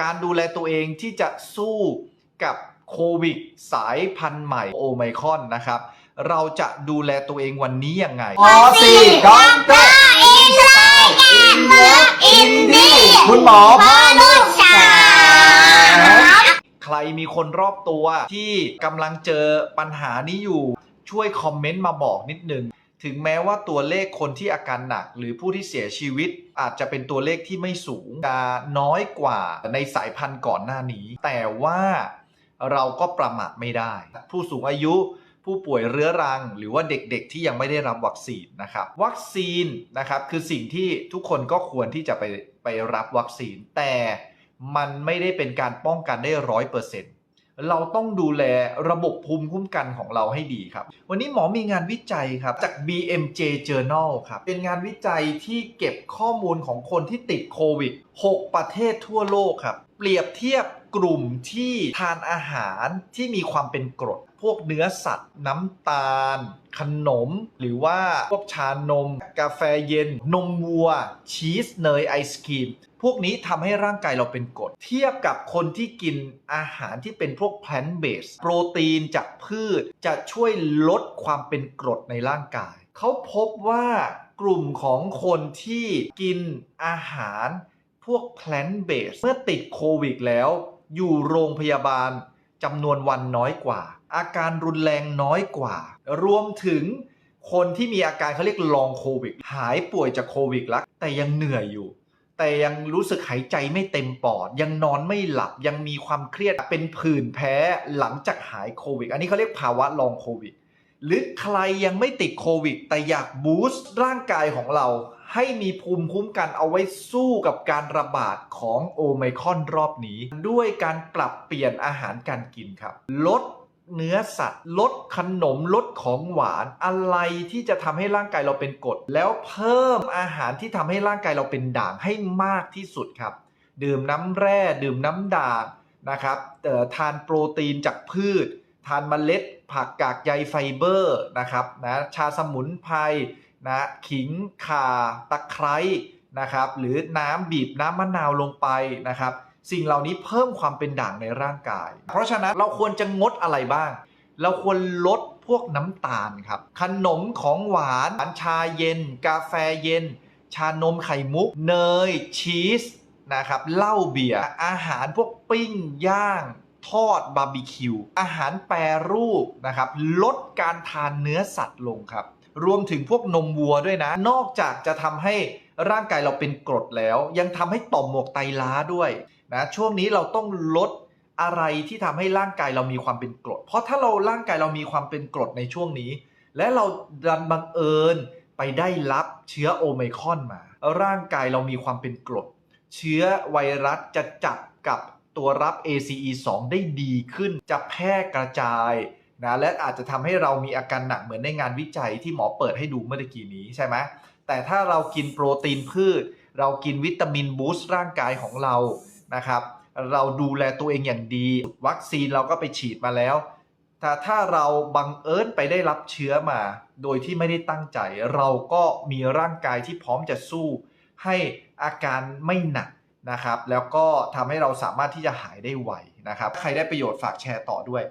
การดูแลตัวเองที่จะสู้กับโควิดสายพันธุ์ใหม่โอไมครอนนะครับ เราจะดูแลตัวเองวันนี้ยังไงอสี่ดอกเตอร์อินไซด์อินเลิฟอินดี้คุณหมอพ่อลูกสาวใครมีคนรอบตัวที่กำลังเจอปัญหานี้อยู่ช่วยคอมเมนต์มาบอกนิดนึง ถึงแม้ว่าตัวเลขคนที่อาการหนัก หรือผู้ที่เสียชีวิต อาจจะเป็นตัวเลขที่ไม่สูงจะน้อยกว่าในสายพันธุ์ก่อนหน้านี้ แต่ว่าเราก็ประมาทไม่ได้ ผู้สูงอายุผู้ป่วยเรื้อรัง หรือว่าเด็กๆที่ยังไม่ได้รับวัคซีนนะครับ วัคซีนนะครับคือสิ่งที่ทุกคนก็ควรที่จะไปไปรับวัคซีน แต่มันไม่ได้เป็นการป้องกันได้ร้อยเปอร์เซ็นต์ เราต้องดูแลระบบภูมิคุ้มกันของเราให้ดีครับ วันนี้หมอมีงานวิจัยครับ จาก BMJ Journal ครับ เป็นงานวิจัยที่เก็บข้อมูลของคนที่ติดโควิด 6 ประเทศทั่วโลกครับเปรียบเทียบกลุ่มที่ทานอาหารที่มีความเป็นกรด พวกเนื้อสัตว์ น้ำตาล ขนม หรือว่าพวกชานม กาแฟเย็น นมวัว ชีสเนยไอศครีม พวกนี้ทำให้ร่างกายเราเป็นกรด เทียบกับคนที่กินอาหารที่เป็นพวก plant based โปรตีนจากพืชจะช่วยลดความเป็นกรดในร่างกาย เขาพบว่ากลุ่มของคนที่กินอาหาร พวก plant based เมื่อติดโควิดแล้ว อยู่โรงพยาบาลจำนวนวันน้อยกว่า อาการรุนแรงน้อยกว่า รวมถึงคนที่มีอาการเขาเรียกลองโควิด หายป่วยจากโควิดแล้วแต่ยังเหนื่อยอยู่ แต่ยังรู้สึกหายใจไม่เต็มปอด ยังนอนไม่หลับยังมีความเครียดเป็นผื่นแพ้หลังจากหายโควิด อันนี้เขาเรียกภาวะลองโควิดหรือใครยังไม่ติดโควิด แต่อยากบูสต์ร่างกายของเรา ให้มีภูมิคุ้มกันเอาไว้สู้กับการระบาดของโอไมครอนรอบนี้ ด้วยการปรับเปลี่ยนอาหารการกินครับ ลดเนื้อสัตว์ ลดขนมลดของหวานอะไรที่จะทำให้ร่างกายเราเป็นกรดแล้วเพิ่มอาหารที่ทำให้ร่างกายเราเป็นด่างให้มากที่สุดครับ ดื่มน้ำแร่ ดื่มน้ำด่างนะครับเอ่อทานโปรตีนจากพืช ทานเมล็ด ผักกากใยไฟเบอร์นะครับนะชาสมุนไพร นะขิงข่าตะไคร้นะครับหรือน้ำบีบน้ำมะนาวลงไปนะครับ สิ่งเหล่านี้เพิ่มความเป็นด่างในร่างกาย เพราะฉะนั้นเราควรจะงดอะไรบ้าง เราควรลดพวกน้ำตาลครับ ขนมของหวานชาเย็น กาแฟเย็น ชานมไข่มุก เนย ชีสนะครับเหล้าเบียร์อาหารพวกปิ้งย่างทอดบาร์บีคิวอาหารแปรรูปนะครับ ลดการทานเนื้อสัตว์ลงครับ รวมถึงพวกนมวัวด้วยนะ นอกจากจะทำให้ร่างกายเราเป็นกรดแล้ว ยังทำให้ต่อมหมวกไตล้าด้วยนะช่วงนี้เราต้องลดอะไรที่ทำให้ร่างกายเรามีความเป็นกรด เพราะถ้าเราร่างกายเรามีความเป็นกรดในช่วงนี้ และเราดันบังเอิญไปได้รับเชื้อโอไมคอนมา ร่างกายเรามีความเป็นกรด เชื้อไวรัสจะจับกับตัวรับ ACE2 ได้ดีขึ้น จะแพร่กระจาย นะและอาจจะทำให้เรามีอาการหนักเหมือนในงานวิจัยที่หมอเปิดให้ดูเมื่อกี้นี้ใช่ไหมแต่ถ้าเรากินโปรตีนพืช เรากินวิตามินบูสต์ร่างกายของเรานะครับ เราดูแลตัวเองอย่างดี วัคซีนเราก็ไปฉีดมาแล้วแต่ถ้าเราบังเอิญไปได้รับเชื้อมา โดยที่ไม่ได้ตั้งใจ เราก็มีร่างกายที่พร้อมจะสู้ ให้อาการไม่หนักนะครับ แล้วก็ทำให้เราสามารถที่จะหายได้ไวนะครับ ใครได้ประโยชน์ฝากแชร์ต่อด้วย